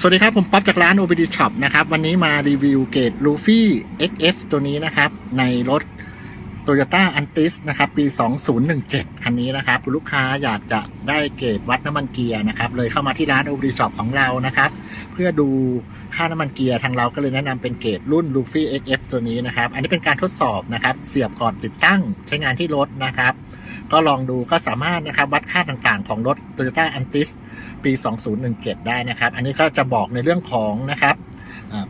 สวัสดีครับ ผมป๊อปจากร้าน OBD Shop นะครับ วันนี้มารีวิวเกรด Luffy XF ตัวนี้นะครับ ในรถ Toyota Antis นะครับ ปี 2017 คันนี้นะครับ ลูกค้าอยากจะได้เกรดวัดน้ำมันเกียร์นะครับ เลยเข้ามาที่ร้าน OBD Shop ของเรานะครับ เพื่อดูค่าน้ำมันเกียร์ทางเราก็เลยแนะนำเป็นเกรดรุ่น Luffy XF ตัวนี้นะครับ อันนี้เป็นการทดสอบนะครับ เสียบก่อนติดตั้งใช้งานที่รถนะครับ ก็ลองดูก็สามารถนะครับวัดค่าต่างๆ ของรถ Toyota Antis ปี 2017 ได้นะครับ อันนี้ก็จะบอกในเรื่องของนะครับ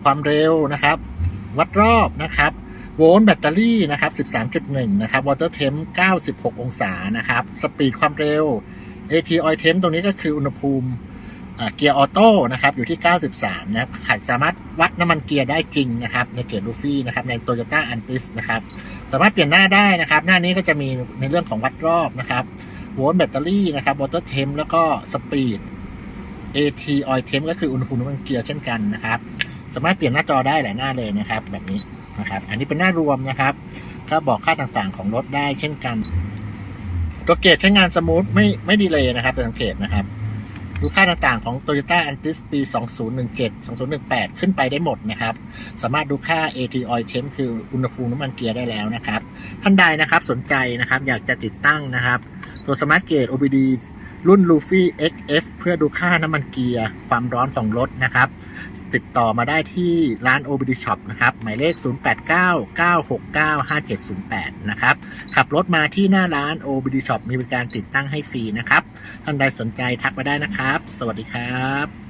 ความเร็วนะครับ วัดรอบนะครับโวลต์แบตเตอรี่นะครับ 13.1 นะครับวอเตอร์เทม96 องศานะครับ สปีดความเร็ว AT oil temp ตรงนี้ก็คืออุณหภูมิ เกียร์ออโต้นะครับอยู่ที่ 93 นะครับขัดสามารถวัดน้ำมันเกียร์ได้จริงนะครับในเกียร์ลูฟี่นะครับใน Toyota Antis นะครับสามารถเปลี่ยนหน้าได้นะครับ หน้านี้ก็จะมีในเรื่องของวัดรอบนะครับโวลต์แบตเตอรี่นะครับ water temp แล้วก็สปีด AT oil temp ก็คืออุณหภูมิน้ำมันเกียร์เช่นกันนะครับ สามารถเปลี่ยนหน้าจอได้หลายหน้าเลยนะครับ แบบนี้นะครับ อันนี้เป็นหน้ารวมนะครับก็บอกค่าต่างๆของรถได้เช่นกัน ตัวเกียรดใช้งานสมูทไม่ไม่ดีเลยนะครับสังเกตนะครับ ดูค่าต่างๆของ Toyota Antis ปี 2017 2018 ขึ้นไปได้หมดนะครับ สามารถดูค่า AT oil temp คืออุณหภูมิน้ำมันเกียร์ได้แล้วนะครับ ท่านใดนะครับสนใจนะครับอยากจะติดตั้งนะครับ ตัวสมา รุ่น Luffy XF เพื่อดูค่าน้ำมันเกียร์ ความร้อนของรถนะครับ ติดต่อมาได้ที่ร้าน OBD Shop นะครับ หมายเลข 0899695708 นะครับ ขับรถมาที่หน้าร้าน OBD Shop มีบริการติดตั้งให้ฟรีนะครับ ท่านใดสนใจทักมาได้นะครับ สวัสดีครับ